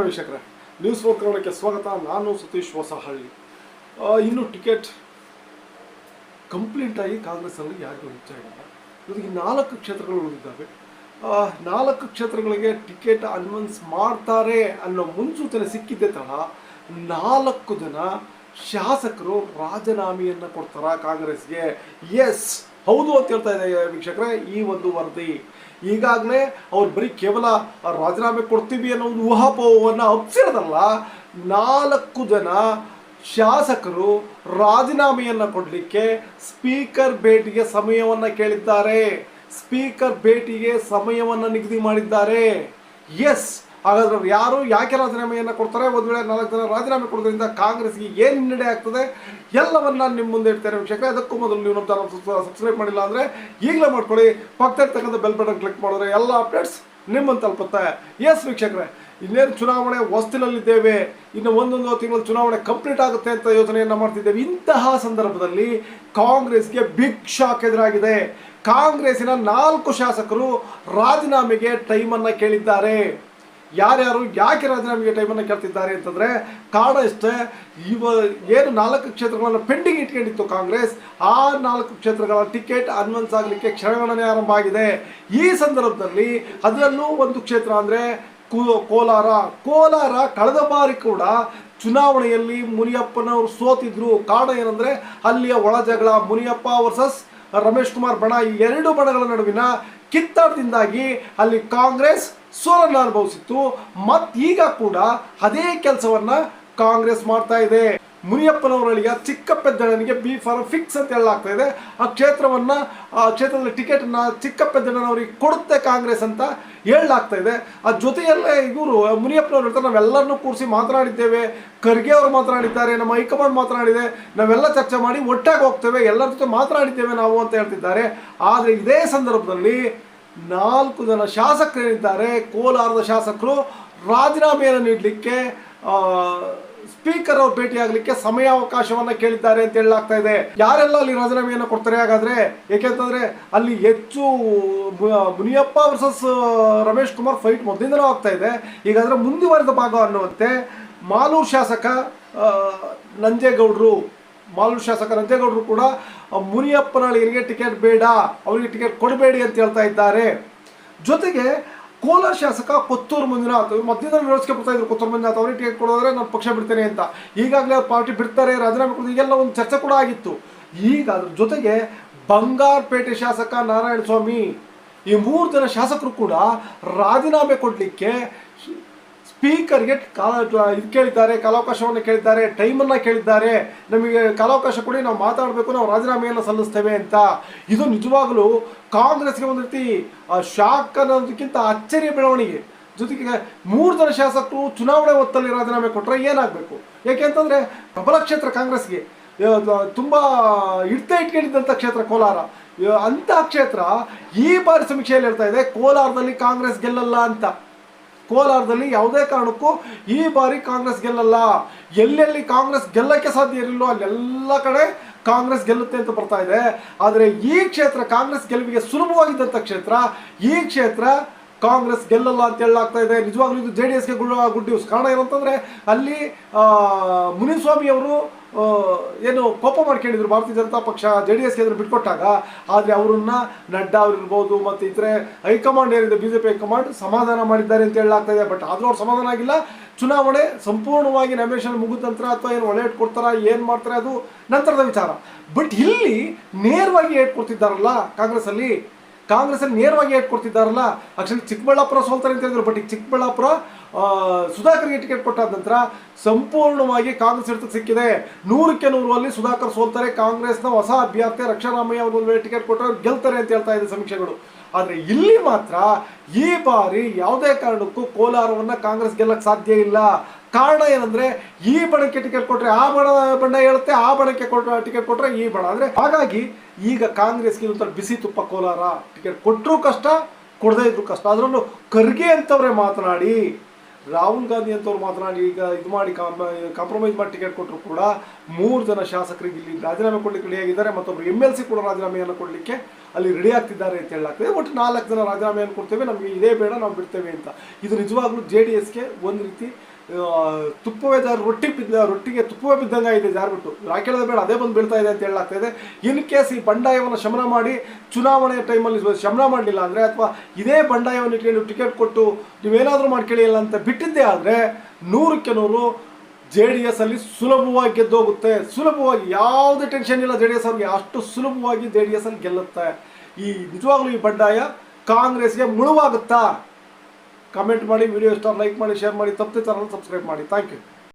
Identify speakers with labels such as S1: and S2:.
S1: ವೀಕ್ಷಕರೇ news four ಸ್ವಾಗತ. ನಾನು ಸತೀಶ್ ಹೊಸಹಳ್ಳಿ. ಇನ್ನು ಟಿಕೆಟ್ ಕಂಪ್ಲೀಟ್ ಆಗಿ ಕಾಂಗ್ರೆಸ್ಸಲ್ಲಿ ಯಾರಿಗೂ ಹೆಚ್ಚಾಗಿಲ್ಲ ಜೊತೆಗೆ ನಾಲ್ಕು ಕ್ಷೇತ್ರಗಳು ಉಳಿದಿದ್ದಾವೆ. ನಾಲ್ಕು ಕ್ಷೇತ್ರಗಳಿಗೆ ಟಿಕೆಟ್ ಅನ್ವನ್ಸ್ ಮಾಡ್ತಾರೆ ಅನ್ನೋ ಮುನ್ಸೂಚನೆ ಸಿಕ್ಕಿದ್ದೆ ತಡ ನಾಲ್ಕು ಜನ ಶಾಸಕರು ರಾಜೀನಾಮೆಯನ್ನು ಕೊಡ್ತಾರ ಕಾಂಗ್ರೆಸ್ಗೆ? ಎಸ್ ಹೌದು ಅಂತ ಹೇಳ್ತಾ ಇದೆ ವೀಕ್ಷಕರೇ, ಈ ಒಂದು ವರದಿ. ಈಗಾಗಲೇ ಅವ್ರು ಬರೀ ಕೇವಲ ರಾಜೀನಾಮೆ ಕೊಡ್ತೀವಿ ಅನ್ನೋ ಒಂದು ಊಹಾಪೋಹವನ್ನು ಹಬ್ಸಿರೋದಲ್ಲ, ನಾಲ್ಕು ಜನ ಶಾಸಕರು ರಾಜೀನಾಮೆಯನ್ನು ಕೊಡಲಿಕ್ಕೆ ಸ್ಪೀಕರ್ ಭೇಟಿಗೆ ಸಮಯವನ್ನು ಕೇಳಿದ್ದಾರೆ. ಸ್ಪೀಕರ್ ಭೇಟಿಗೆ ಸಮಯವನ್ನು ನಿಗದಿ ಮಾಡಿದ್ದಾರೆ. ಎಸ್ ಹಾಗಾದ್ರೆ ಯಾರು ಯಾಕೆ ರಾಜೀನಾಮೆಯನ್ನು ಕೊಡ್ತಾರೆ? ಒಂದು ವೇಳೆ ನಾಲ್ಕು ಜನ ರಾಜೀನಾಮೆ ಕೊಡೋದ್ರಿಂದ ಕಾಂಗ್ರೆಸ್ಗೆ ಏನು ಹಿನ್ನಡೆ ಆಗ್ತದೆ? ಎಲ್ಲವನ್ನ ನಿಮ್ಮ ಮುಂದೆ ಇಡ್ತಾರೆ ವೀಕ್ಷಕರೇ. ಅದಕ್ಕೂ ಮೊದಲು ನೀವು ನಮ್ಮ ಚಾನಲ್ ಸಬ್ಸ್ಕ್ರೈಬ್ ಮಾಡಿಲ್ಲ ಅಂದರೆ ಈಗಲೇ ಮಾಡ್ಕೊಳ್ಳಿ. ಪಕ್ಕದಲ್ಲಿರ್ತಕ್ಕಂಥ ಬೆಲ್ ಬಟನ್ ಕ್ಲಿಕ್ ಮಾಡಿದ್ರೆ ಎಲ್ಲ ಅಪ್ಡೇಟ್ಸ್ ನಿಮ್ಮನ್ನು ತಲುಪುತ್ತೆ. ಎಸ್ ವೀಕ್ಷಕರೇ, ಇನ್ನೇನು ಚುನಾವಣೆ ಹೊಸ್ತಿನಲ್ಲಿದ್ದೇವೆ. ಇನ್ನು ಒಂದೊಂದು ತಿಂಗಳು ಚುನಾವಣೆ ಕಂಪ್ಲೀಟ್ ಆಗುತ್ತೆ ಅಂತ ಯೋಚನೆಯನ್ನು ಮಾಡ್ತಿದ್ದೇವೆ. ಇಂತಹ ಸಂದರ್ಭದಲ್ಲಿ ಕಾಂಗ್ರೆಸ್ಗೆ ಬಿಗ್ ಶಾಕ್ ಎದುರಾಗಿದೆ. ಕಾಂಗ್ರೆಸ್ಸಿನ ನಾಲ್ಕು ಶಾಸಕರು ರಾಜೀನಾಮೆಗೆ ಟೈಮನ್ನು ಕೇಳಿದ್ದಾರೆ. ಯಾರ್ಯಾರು ಯಾಕೆ ರಾಜೀನಾಮೆಗೆ ಟೈಮನ್ನು ಕೇಳ್ತಿದ್ದಾರೆ ಅಂತಂದರೆ ಕಾರಣ ಇಷ್ಟೇ, ಇವ ಏನು ನಾಲ್ಕು ಕ್ಷೇತ್ರಗಳನ್ನು ಪೆಂಡಿಂಗ್ ಇಟ್ಕೊಂಡಿತ್ತು ಕಾಂಗ್ರೆಸ್, ಆ ನಾಲ್ಕು ಕ್ಷೇತ್ರಗಳ ಟಿಕೆಟ್ ಅನ್ವನ್ಸ್ ಆಗಲಿಕ್ಕೆ ಕ್ಷಣಗಣನೆ ಆರಂಭ ಆಗಿದೆ. ಈ ಸಂದರ್ಭದಲ್ಲಿ ಅದರಲ್ಲೂ ಒಂದು ಕ್ಷೇತ್ರ ಅಂದರೆ ಕೋಲಾರ. ಕೋಲಾರ ಕಳೆದ ಬಾರಿ ಕೂಡ ಚುನಾವಣೆಯಲ್ಲಿ ಮುನಿಯಪ್ಪನವರು ಸೋತಿದ್ರು. ಕಾರಣ ಏನಂದರೆ ಅಲ್ಲಿಯ ಒಳ ಜಗಳ, ಮುನಿಯಪ್ಪ ವರ್ಸಸ್ ರಮೇಶ್ ಕುಮಾರ್ ಬಣ, ಈ ಎರಡು ಬಣಗಳ ನಡುವಿನ ಕಿತ್ತಾಟದಿಂದಾಗಿ ಅಲ್ಲಿ ಕಾಂಗ್ರೆಸ್ ಸೋಲನ್ನು ಅನುಭವಿಸಿತ್ತು. ಮತ್ತೀಗ ಕೂಡ ಅದೇ ಕೆಲಸವನ್ನ ಕಾಂಗ್ರೆಸ್ ಮಾಡ್ತಾ ಇದೆ. ಮುನಿಯಪ್ಪನವರಳಿಯ ಚಿಕ್ಕಪ್ಪೆದ್ದಣ್ಣನಿಗೆ ಬಿ ಫಾರ್ ಫಿಕ್ಸ್ ಅಂತ ಹೇಳಲಾಗ್ತಾ ಇದೆ. ಆ ಕ್ಷೇತ್ರವನ್ನ, ಆ ಕ್ಷೇತ್ರದ ಟಿಕೆಟನ್ನು ಚಿಕ್ಕಪ್ಪೆದ್ದಣ್ಣನವರಿಗೆ ಕೊಡುತ್ತೆ ಕಾಂಗ್ರೆಸ್ ಅಂತ ಹೇಳಲಾಗ್ತಾ ಇದೆ. ಆ ಜೊತೆಯಲ್ಲೇ ಇವರು, ಮುನಿಯಪ್ಪನವ್ರು ಹೇಳ್ತಾರೆ ನಾವೆಲ್ಲರನ್ನೂ ಕೂರಿಸಿ ಮಾತನಾಡಿದ್ದೇವೆ. ಖರ್ಗೆ ಅವರು ಮಾತನಾಡಿದ್ದಾರೆ, ನಮ್ಮ ಹೈಕಮಾಂಡ್ ಮಾತನಾಡಿದೆ. ನಾವೆಲ್ಲ ಚರ್ಚೆ ಮಾಡಿ ಒಟ್ಟಾಗಿ ಹೋಗ್ತೇವೆ. ಎಲ್ಲರ ಜೊತೆ ಮಾತನಾಡಿದ್ದೇವೆ ನಾವು ಅಂತ ಹೇಳ್ತಿದ್ದಾರೆ. ಆದರೆ ಇದೇ ಸಂದರ್ಭದಲ್ಲಿ ನಾಲ್ಕು ಜನ ಶಾಸಕರೇನಿದ್ದಾರೆ ಕೋಲಾರದ ಶಾಸಕರು ರಾಜೀನಾಮೆಯನ್ನು ನೀಡಲಿಕ್ಕೆ ಸ್ಪೀಕರ್ ಅವ್ರು ಭೇಟಿಯಾಗಲಿಕ್ಕೆ ಸಮಯಾವಕಾಶವನ್ನ ಕೇಳಿದ್ದಾರೆ ಅಂತ ಹೇಳಲಾಗ್ತಾ ಇದೆ. ಯಾರೆಲ್ಲ ಅಲ್ಲಿ ರಾಜೀನಾಮೆಯನ್ನು ಕೊಡ್ತಾರೆ? ಹಾಗಾದ್ರೆ ಏಕೆಂತಂದ್ರೆ ಅಲ್ಲಿ ಹೆಚ್ಚು ಮುನಿಯಪ್ಪ ವರ್ಸಸ್ ರಮೇಶ್ ಕುಮಾರ್ ಫೈಟ್ ಮೊದಲಿಂದಲೂ ಆಗ್ತಾ ಇದೆ. ಈಗಾದ್ರೆ ಮುಂದುವರೆದ ಭಾಗ ಅನ್ನುವಂತೆ ಮಾಲೂರು ಶಾಸಕ ನಂಜೇಗೌಡರು ಮಾಲೂರು ಶಾಸಕ ನಂಜೇಗೌಡರು ಕೂಡ ಆ, ಮುನಿಯಪ್ಪನಳಿಗರಿಗೆ ಟಿಕೆಟ್ ಬೇಡ ಅವರಿಗೆ ಟಿಕೆಟ್ ಕೊಡಬೇಡಿ ಅಂತ ಹೇಳ್ತಾ ಇದ್ದಾರೆ. ಜೊತೆಗೆ ಕೋಲಾರ ಶಾಸಕ ಕೊತ್ತೂರು ಮಂಜುನಾಥ್ ಮಧ್ಯದ ವಿರೋಧಿಸ್ಕೆ ಬರ್ತಾ ಇದ್ರು ಕೊತ್ತೂರು ಮಂಜುನಾಥ್ ಅವರಿಗೆ ಟಿಕೆಟ್ ಕೊಡೋದ್ರೆ ನಾನು ಪಕ್ಷ ಬಿಡ್ತೇನೆ ಅಂತ. ಈಗಾಗಲೇ ಪಾರ್ಟಿ ಬಿಡ್ತಾರೆ ರಾಜೀನಾಮೆ ಕೊಡೋದು ಈಗೆಲ್ಲ ಒಂದು ಚರ್ಚೆ ಕೂಡ ಆಗಿತ್ತು. ಈಗ ಅದ್ರ ಜೊತೆಗೆ ಬಂಗಾರಪೇಟೆ ಶಾಸಕ ನಾರಾಯಣ ಸ್ವಾಮಿ ಈ ಮೂರು ಜನ ಶಾಸಕರು ಕೂಡ ರಾಜೀನಾಮೆ ಕೊಡಲಿಕ್ಕೆ ಸ್ಪೀಕರ್ಗೆ ಕಾಲ ಇದು ಕೇಳಿದ್ದಾರೆ, ಕಾಲಾವಕಾಶವನ್ನು ಕೇಳಿದ್ದಾರೆ, ಟೈಮನ್ನು ಕೇಳಿದ್ದಾರೆ, ನಮಗೆ ಕಾಲಾವಕಾಶ ಕೊಡಿ, ನಾವು ಮಾತಾಡಬೇಕು, ನಾವು ರಾಜೀನಾಮೆಯನ್ನು ಸಲ್ಲಿಸ್ತೇವೆ ಅಂತ. ಇದು ನಿಜವಾಗಲೂ ಕಾಂಗ್ರೆಸ್ಗೆ ಒಂದು ರೀತಿ ಶಾಕ್ ಅನ್ನೋದಕ್ಕಿಂತ ಅಚ್ಚರಿಯ ಬೆಳವಣಿಗೆ. ಜೊತೆಗೆ ಮೂರು ಜನ ಶಾಸಕರು ಚುನಾವಣೆ ಹೊತ್ತಲ್ಲಿ ರಾಜೀನಾಮೆ ಕೊಟ್ಟರೆ ಏನಾಗಬೇಕು? ಯಾಕೆಂತಂದರೆ ಪ್ರಬಲ ಕ್ಷೇತ್ರ ಕಾಂಗ್ರೆಸ್ಗೆ ತುಂಬ ಇಡ್ತಾ ಇಟ್ಕೊಂಡಿದ್ದಂಥ ಕ್ಷೇತ್ರ ಕೋಲಾರ. ಅಂಥ ಕ್ಷೇತ್ರ ಈ ಬಾರಿ ಸಮೀಕ್ಷೆಯಲ್ಲಿ ಇರ್ತಾ ಇದೆ, ಕೋಲಾರದಲ್ಲಿ ಕಾಂಗ್ರೆಸ್ ಗೆಲ್ಲಲ್ಲ ಅಂತ. ಕೋಲಾರದಲ್ಲಿ ಯಾವುದೇ ಕಾರಣಕ್ಕೂ ಈ ಬಾರಿ ಕಾಂಗ್ರೆಸ್ ಗೆಲ್ಲಲ್ಲ. ಎಲ್ಲೆಲ್ಲಿ ಕಾಂಗ್ರೆಸ್ ಗೆಲ್ಲಕ್ಕೆ ಸಾಧ್ಯ ಇರಲಿಲ್ಲೋ ಅಲ್ಲೆಲ್ಲ ಕಡೆ ಕಾಂಗ್ರೆಸ್ ಗೆಲ್ಲುತ್ತೆ ಅಂತ ಬರ್ತಾ ಇದೆ. ಆದರೆ ಈ ಕ್ಷೇತ್ರ ಕಾಂಗ್ರೆಸ್ ಗೆಲುವಿಗೆ ಸುಲಭವಾಗಿದ್ದಂಥ ಕ್ಷೇತ್ರ, ಈ ಕ್ಷೇತ್ರ ಕಾಂಗ್ರೆಸ್ ಗೆಲ್ಲಲ್ಲ ಅಂತ ಹೇಳಲಾಗ್ತಾ ಇದೆ. ನಿಜವಾಗ್ಲೂ ಇದು ಜೆ ಡಿ ಎಸ್ಗೆ ಗುಡ್ ಗುಡ್ ನ್ಯೂಸ್ ಕಾರಣ ಏನಂತಂದ್ರೆ ಅಲ್ಲಿ ಆ, ಮುನಿಸ್ವಾಮಿ ಅವರು ಆ, ಏನು ಕೋಪ ಮಾಡ್ಕೊಂಡಿದ್ರು ಭಾರತೀಯ ಜನತಾ ಪಕ್ಷ ಜೆ ಡಿ ಎಸ್ಗೆ ಅದನ್ನು ಬಿಟ್ಕೊಟ್ಟಾಗ ಆದರೆ ಅವರನ್ನ ನಡ್ಡಾ ಅವರಿರ್ಬೋದು ಮತ್ತು ಇತರೆ ಹೈಕಮಾಂಡ್ ಏನಿದೆ ಬಿ ಜೆ ಪಿ ಹೈಕಮಾಂಡ್ ಸಮಾಧಾನ ಮಾಡಿದ್ದಾರೆ ಅಂತ ಹೇಳಲಾಗ್ತಾ ಇದೆ. ಬಟ್ ಆದರೂ ಅವ್ರು ಸಮಾಧಾನ ಆಗಿಲ್ಲ. ಚುನಾವಣೆ ಸಂಪೂರ್ಣವಾಗಿ ನಮೇಶನ್ ಮುಗಿದ ನಂತರ ಅಥವಾ ಏನು ಒಳ್ಳೆ ಕೊಡ್ತಾರ ಏನು ಮಾಡ್ತಾರೆ ಅದು ನಂತರದ ವಿಚಾರ. ಬಟ್ ಇಲ್ಲಿ ನೇರವಾಗಿ ಏಟ್ ಕೊಡ್ತಿದ್ದಾರಲ್ಲ ಕಾಂಗ್ರೆಸ್ಸಲ್ಲಿ ಕಾಂಗ್ರೆಸ್ಸಲ್ಲಿ ನೇರವಾಗಿ ಏಟ್ ಕೊಡ್ತಿದ್ದಾರಲ್ಲ ಆಕ್ಚುಲಿ ಚಿಕ್ಕಬಳ್ಳಾಪುರ ಸೋಲ್ತಾರೆ ಅಂತ ಹೇಳಿದ್ರು ಬಟ್ ಈಗ ಚಿಕ್ಕಬಳ್ಳಾಪುರ ಸುಧಾಕರ್ಗೆ ಟಿಕೆಟ್ ಕೊಟ್ಟಾದ ನಂತರ ಸಂಪೂರ್ಣವಾಗಿ ಕಾಂಗ್ರೆಸ್ ಹಿಡಿತಕ್ಕೆ ಸಿಕ್ಕಿದೆ. ನೂರಕ್ಕೆ ನೂರು ಅಲ್ಲಿ ಸುಧಾಕರ್ ಸೋಲ್ತಾರೆ, ಕಾಂಗ್ರೆಸ್ನ ಹೊಸ ಅಭ್ಯರ್ಥಿ ರಕ್ಷಾರಾಮಯ್ಯ ಅವರು ಒಂದು ವೇಳೆ ಟಿಕೆಟ್ ಕೊಟ್ಟರೆ ಗೆಲ್ತಾರೆ ಅಂತ ಹೇಳ್ತಾ ಇದೆ ಸಮೀಕ್ಷೆಗಳು. ಆದರೆ ಇಲ್ಲಿ ಮಾತ್ರ ಈ ಬಾರಿ ಯಾವುದೇ ಕಾರಣಕ್ಕೂ ಕೋಲಾರವನ್ನು ಕಾಂಗ್ರೆಸ್ ಗೆಲ್ಲಕ್ಕೆ ಸಾಧ್ಯ ಇಲ್ಲ. ಕಾರಣ ಏನಂದ್ರೆ, ಈ ಬಣಕ್ಕೆ ಟಿಕೆಟ್ ಕೊಟ್ರೆ ಆ ಬಣ ಬಣ್ಣ ಹೇಳುತ್ತೆ, ಆ ಬಣಕ್ಕೆ ಕೊಟ್ರೆ ಟಿಕೆಟ್ ಕೊಟ್ರೆ ಈ ಬಣ. ಅಂದ್ರೆ ಹಾಗಾಗಿ ಈಗ ಕಾಂಗ್ರೆಸ್ಗೆ ಇದೊಂಥರ ಬಿಸಿ ತುಪ್ಪ ಕೋಲಾರ ಟಿಕೆಟ್ ಕೊಟ್ಟರೂ ಕಷ್ಟ, ಕೊಡದೇ ಇದ್ರು ಕಷ್ಟ. ಅದರಲ್ಲೂ ಖರ್ಗೆ ಅಂತವ್ರೆ ಮಾತನಾಡಿ, ರಾಹುಲ್ ಗಾಂಧಿ ಅಂತವ್ರು ಮಾತನಾಡಿ, ಈಗ ಇದು ಮಾಡಿ ಕಾಂಪ್ರಮೈಸ್ ಮಾಡಿ ಟಿಕೆಟ್ ಕೊಟ್ಟರು ಕೂಡ ಮೂರು ಜನ ಶಾಸಕರಿಗೆ ಇಲ್ಲಿ ರಾಜೀನಾಮೆ ಕೊಡ್ಲಿಕ್ಕೆ ರೆಡಿ ಆಗಿದ್ದಾರೆ, ಮತ್ತೊಬ್ರು ಎಂ ಎಲ್ ಸಿ ಕೂಡ ರಾಜೀನಾಮೆಯನ್ನು ಕೊಡಲಿಕ್ಕೆ ಅಲ್ಲಿ ರೆಡಿ ಆಗ್ತಿದ್ದಾರೆ ಅಂತ ಹೇಳಲಾಗ್ತದೆ. ಒಟ್ಟು ನಾಲ್ಕು ಜನ ರಾಜೀನಾಮೆಯನ್ನು ಕೊಡ್ತೇವೆ, ನಮಗೆ ಇದೇ ಬೇಡ, ನಾವು ಬಿಡ್ತೇವೆ ಅಂತ. ಇದು ನಿಜವಾಗ್ಲೂ ಜೆ ಡಿ ಎಸ್ಗೆ ಒಂದು ರೀತಿ ತುಪ್ಪವೇ ರೊಟ್ಟಿ ಬಿದ್ದ ರೊಟ್ಟಿಗೆ ತುಪ್ಪವೇ ಬಿದ್ದಂಗೆ ಇದೆ ಜಾರ್ಬಿಟ್ಟು ರಾಕೆಳದ ಬೇಡ, ಅದೇ ಬಂದು ಬೀಳ್ತಾ ಇದೆ ಅಂತ ಹೇಳಲಾಗ್ತಾ ಇದೆ. ಇನ್ ಕೇಸ್ ಈ ಬಂಡಾಯವನ್ನು ಶಮನ ಮಾಡಿ ಚುನಾವಣೆ ಟೈಮಲ್ಲಿ ಶಮನ ಮಾಡಲಿಲ್ಲ ಅಂದರೆ ಅಥವಾ ಇದೇ ಬಂಡಾಯವನ್ನು ಇಟ್ಕೊಂಡು ಟಿಕೆಟ್ ಕೊಟ್ಟು ನೀವೇನಾದರೂ ಮಾಡ್ಕೊಳ್ಳಿ ಇಲ್ಲ ಅಂತ ಬಿಟ್ಟಿದ್ದೇ ಆದರೆ ನೂರಕ್ಕೆ ನೂರು ಜೆ ಡಿ ಎಸ್ ಅಲ್ಲಿ ಸುಲಭವಾಗಿ ಗೆದ್ದೋಗುತ್ತೆ. ಸುಲಭವಾಗಿ ಯಾವುದೇ ಟೆನ್ಷನ್ ಇಲ್ಲ ಜೆ ಡಿ ಎಸ್ ಅವ್ರಿಗೆ. ಅಷ್ಟು ಸುಲಭವಾಗಿ ಜೆ ಡಿ ಎಸ್ ಅಲ್ಲಿ ಗೆಲ್ಲುತ್ತೆ. ಈ ನಿಜವಾಗ್ಲೂ ಈ ಬಂಡಾಯ ಕಾಂಗ್ರೆಸ್ಗೆ ಮುಳುವಾಗುತ್ತಾ? ಕಮೆಂಟ್ ಮಾಡಿ ವಿಡಿಯೋ ಇಷ್ಟ ಲೈಕ್ ಮಾಡಿ ಶೇರ್ ಮಾಡಿ ತಪ್ಪದೆ ಚಾನಲ್ ಸಬ್ಸ್ಕ್ರೈಬ್ ಮಾಡಿ. Thank you